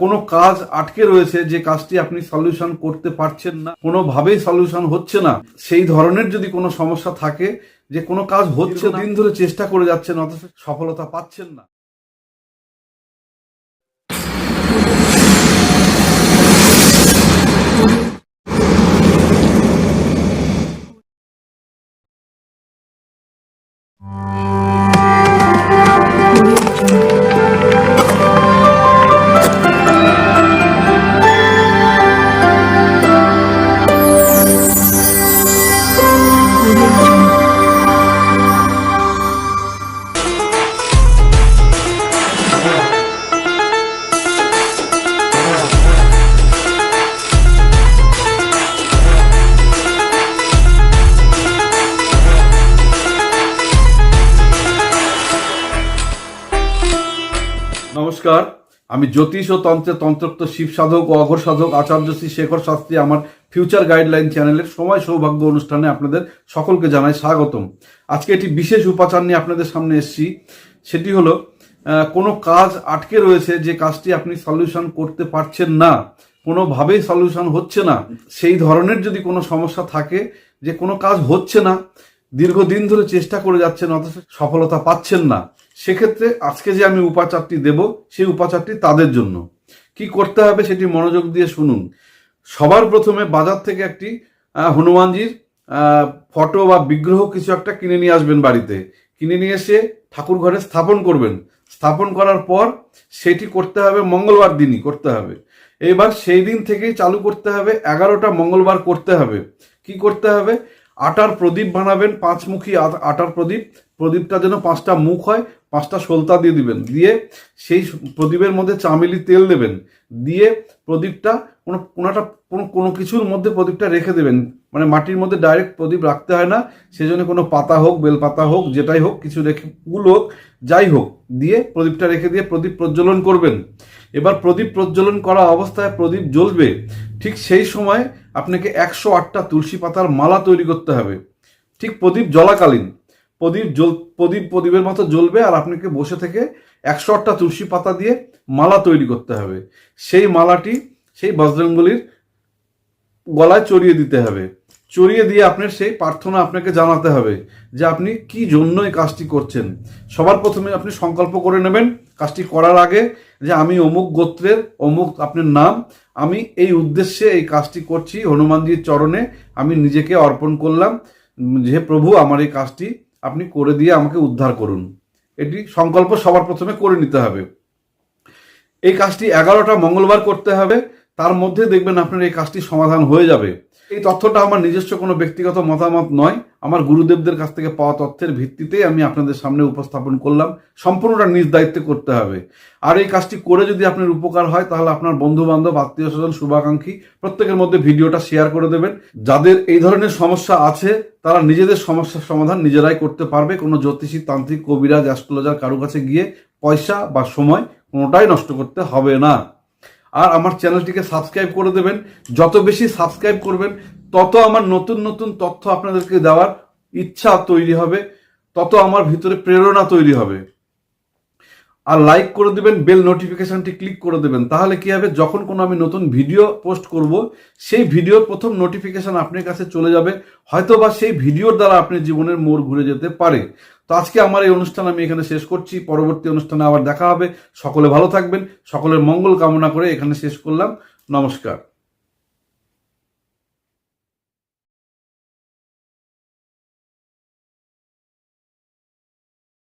কোনো কাজ আটকে রয়েছে যে কাজটি আপনি সলিউশন করতে পারছেন না কোনোভাবেই সলিউশন হচ্ছে না সেই ধরনের যদি কোনো সমস্যা থাকে যে কোনো কাজ হচ্ছে দিন ধরে চেষ্টা করে যাচ্ছেন অথচ সফলতা পাচ্ছেন না। নমস্কার। আমি জ্যোতিষ ও তন্ত্রে তন্ত্রোক্ত শিব সাধক ও অঘর সাধক আচার্য শ্রী শেখর শাস্ত্রী আমার ফিউচার গাইডলাইন চ্যানেলের সময় সৌভাগ্য অনুষ্ঠানে আপনাদের সকলকে জানাই স্বাগতম। আজকে একটি বিশেষ উপাচার নিয়ে আপনাদের সামনে এসেছি। সেটি হলো কোনো কাজ আটকে রয়েছে যে কাজটি আপনি সলিউশন করতে পারছেন না, কোনোভাবেই সলিউশন হচ্ছে না, সেই ধরনের যদি কোনো সমস্যা থাকে যে কোনো কাজ হচ্ছে না, দীর্ঘদিন ধরে চেষ্টা করে যাচ্ছেন, অথচ সফলতা পাচ্ছেন না সেক্ষেত্রে আজকে যে আমি উপাচারটি দেব, সেই উপাচারটি তাদের জন্য। কি করতে হবে সেটি মনোযোগ দিয়ে শুনুন। সবার প্রথমে বাজার থেকে একটি হনুমানজির ফটো বা বিগ্রহ কিছু একটা কিনে নিয়ে আসবেন বাড়িতে। কিনে নিয়ে এসে ঠাকুর ঘরে স্থাপন করবেন। স্থাপন করার পর সেটি করতে হবে মঙ্গলবার দিনই করতে হবে। এবার সেই দিন থেকেই চালু করতে হবে, এগারোটা মঙ্গলবার করতে হবে। কি করতে হবে? আটার প্রদীপ বানাবেন, পাঁচমুখী আটার প্রদীপ। প্রদীপটা যেন পাঁচটা মুখ হয় পাঁচটা সলতা দিয়ে দিবেন। দিয়ে সেই প্রদীপের মধ্যে চামেলি তেল দেবেন। দিয়ে প্রদীপটা কোনো কোনোটা কোনো কোনো কিছুর মধ্যে প্রদীপটা রেখে দেবেন। মানে মাটির মধ্যে ডাইরেক্ট প্রদীপ রাখতে হয় না। সেজন্য কোনো পাতা হোক, বেলপাতা হোক, যেটাই হোক, কিছু রেখে, ফুল হোক, যাই হোক, দিয়ে প্রদীপটা রেখে দিয়ে প্রদীপ প্রজ্বলন করবেন। এবার প্রদীপ প্রজ্বলন করা অবস্থায় প্রদীপ জ্বলবে। ঠিক সেই সময় আপনাকে একশো আটটা তুলসী পাতার মালা তৈরি করতে হবে। ঠিক প্রদীপ জ্বলাকালীন প্রদীপ জ্বল, প্রদীপ প্রদীপের মতো জ্বলবে আর আপনাকে বসে থেকে একশো আটটা তুলসী পাতা দিয়ে মালা তৈরি করতে হবে। সেই মালাটি সেই বজরঙ্গলির গলায় চড়িয়ে দিতে হবে। চড়িয়ে দিয়ে আপনার সেই প্রার্থনা আপনাকে জানাতে হবে যে আপনি কি জন্য এই কাজটি করছেন। সবার প্রথমে আপনি সংকল্প করে নেবেন কাজটি করার আগে যে আমি অমুক গোত্রের, অমুক আপনার নাম, আমি এই উদ্দেশ্যে এই কাজটি করছি, হনুমানজির চরণে আমি নিজেকে অর্পণ করলাম। যে প্রভু আমার এই কাজটি আপনি করে দিয়ে আমাকে উদ্ধার করুন। এটি সংকল্প সবার প্রথমে করে নিতে হবে। এই কাজটি এগারোটা মঙ্গলবার করতে হবে। তার মধ্যে দেখবেন আপনার এই কাজটি সমাধান হয়ে যাবে। এই তথ্যটা আমার নিজস্ব কোনো ব্যক্তিগত মতামত নয়। আমার গুরুদেবদের কাছ থেকে পাওয়া তথ্যের ভিত্তিতেই আমি আপনাদের সামনে উপস্থাপন করলাম। সম্পূর্ণটা নিজ দায়িত্বে করতে হবে। আর এই কাজটি করে যদি আপনার উপকার হয়, তাহলে আপনার বন্ধু বান্ধব আত্মীয় স্বজন শুভাকাঙ্ক্ষী প্রত্যেকের মধ্যে ভিডিওটা শেয়ার করে দেবেন। যাদের এই ধরনের সমস্যা আছে, তারা নিজেদের সমস্যার সমাধান নিজেরাই করতে পারবে। কোনো জ্যোতিষী, তান্ত্রিক, কবিরাজ, অ্যাস্ট্রোলজার কারও কাছে গিয়ে পয়সা বা সময় কোনোটাই নষ্ট করতে হবে না। আর আমার চ্যানেলটিকে সাবস্ক্রাইব করে দেবেন। যত বেশি সাবস্ক্রাইব করবেন, তত আমার নতুন নতুন তথ্য আপনাদেরকে দেওয়ার ইচ্ছা তৈরি হবে, তত আমার ভিতরে প্রেরণা তৈরি হবে। আর লাইক করে দেবেন বেল নোটিফিকেশানটি ক্লিক করে দেবেন। তাহলে কি হবে? যখন কোনো আমি নতুন ভিডিও পোস্ট করব, সেই ভিডিওর প্রথম নোটিফিকেশান আপনার কাছে চলে যাবে। হয়তো বা সেই ভিডিওর দ্বারা আপনি জীবনের মোড় ঘুরে যেতে পারে। তো আজকে আমার এই অনুষ্ঠান আমি এখানে শেষ করছি। পরবর্তী অনুষ্ঠানে আবার দেখা হবে। সকলে ভালো থাকবেন। সকলের মঙ্গল কামনা করে এখানে শেষ করলাম। নমস্কার।